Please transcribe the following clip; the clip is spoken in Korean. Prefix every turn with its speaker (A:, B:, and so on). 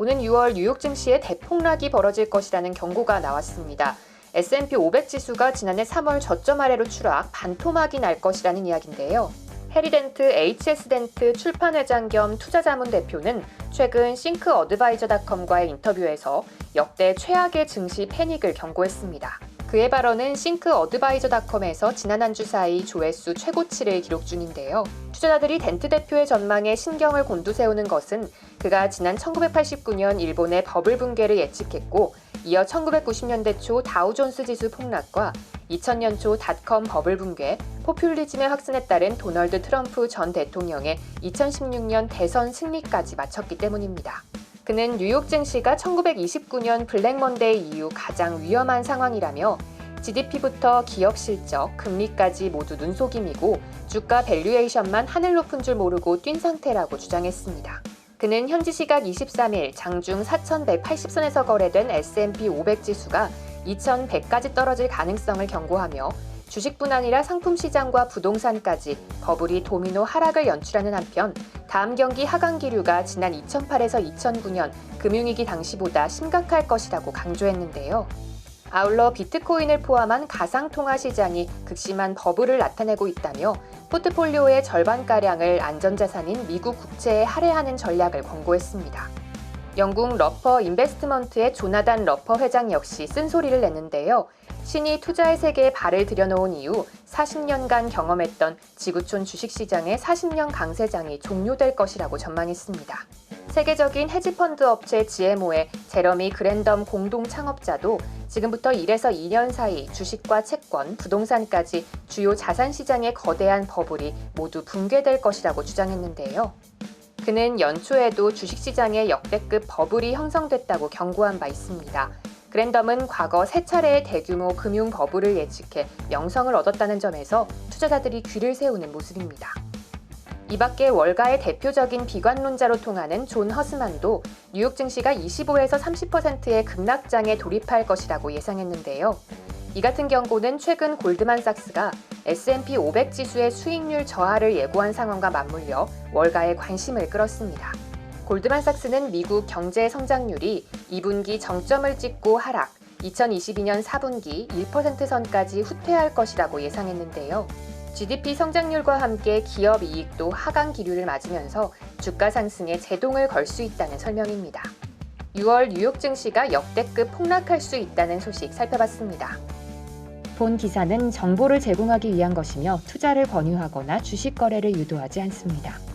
A: 오는 6월 뉴욕 증시에 대폭락이 벌어질 것이라는 경고가 나왔습니다. S&P 500 지수가 지난해 3월 저점 아래로 추락, 반토막이 날 것이라는 이야기인데요. 해리덴트 HS덴트 출판회장 겸 투자자문 대표는 최근 싱크 어드바이저닷컴과의 인터뷰에서 역대 최악의 증시 패닉을 경고했습니다. 그의 발언은 싱크 어드바이저닷컴에서 지난 한 주 사이 조회수 최고치를 기록 중인데요. 투자자들이 덴트 대표의 전망에 신경을 곤두세우는 것은 그가 지난 1989년 일본의 버블 붕괴를 예측했고 이어 1990년대 초 다우존스 지수 폭락과 2000년 초 닷컴 버블 붕괴, 포퓰리즘의 확산에 따른 도널드 트럼프 전 대통령의 2016년 대선 승리까지 마쳤기 때문입니다. 그는 뉴욕 증시가 1929년 블랙먼데이 이후 가장 위험한 상황이라며 GDP부터 기업 실적, 금리까지 모두 눈속임이고 주가 밸류에이션만 하늘 높은 줄 모르고 뛴 상태라고 주장했습니다. 그는 현지 시각 23일 장중 4,180선에서 거래된 S&P 500 지수가 2,100까지 떨어질 가능성을 경고하며 주식뿐 아니라 상품 시장과 부동산까지 버블이 도미노 하락을 연출하는 한편 다음 경기 하강 기류가 지난 2008에서 2009년 금융위기 당시보다 심각할 것이라고 강조했는데요. 아울러 비트코인을 포함한 가상통화 시장이 극심한 버블을 나타내고 있다며 포트폴리오의 절반가량을 안전자산인 미국 국채에 할애하는 전략을 권고했습니다. 영국 러퍼 인베스트먼트의 조나단 러퍼 회장 역시 쓴소리를 냈는데요. 신이 투자의 세계에 발을 들여놓은 이후 40년간 경험했던 지구촌 주식시장의 40년 강세장이 종료될 것이라고 전망했습니다. 세계적인 헤지펀드 업체 GMO의 제러미 그랜덤 공동 창업자도 지금부터 1에서 2년 사이 주식과 채권, 부동산까지 주요 자산 시장의 거대한 버블이 모두 붕괴될 것이라고 주장했는데요. 그는 연초에도 주식시장에 역대급 버블이 형성됐다고 경고한 바 있습니다. 그랜덤은 과거 세 차례의 대규모 금융 버블을 예측해 명성을 얻었다는 점에서 투자자들이 귀를 세우는 모습입니다. 이 밖에 월가의 대표적인 비관론자로 통하는 존 허스만도 뉴욕 증시가 25에서 30%의 급락장에 돌입할 것이라고 예상했는데요. 이 같은 경고는 최근 골드만삭스가 S&P 500 지수의 수익률 저하를 예고한 상황과 맞물려 월가의 관심을 끌었습니다. 골드만삭스는 미국 경제 성장률이 2분기 정점을 찍고 하락, 2022년 4분기 1% 선까지 후퇴할 것이라고 예상했는데요. GDP 성장률과 함께 기업 이익도 하강 기류를 맞으면서 주가 상승에 제동을 걸 수 있다는 설명입니다. 6월 뉴욕 증시가 역대급 폭락할 수 있다는 소식 살펴봤습니다. 본 기사는 정보를 제공하기 위한 것이며 투자를 권유하거나 주식 거래를 유도하지 않습니다.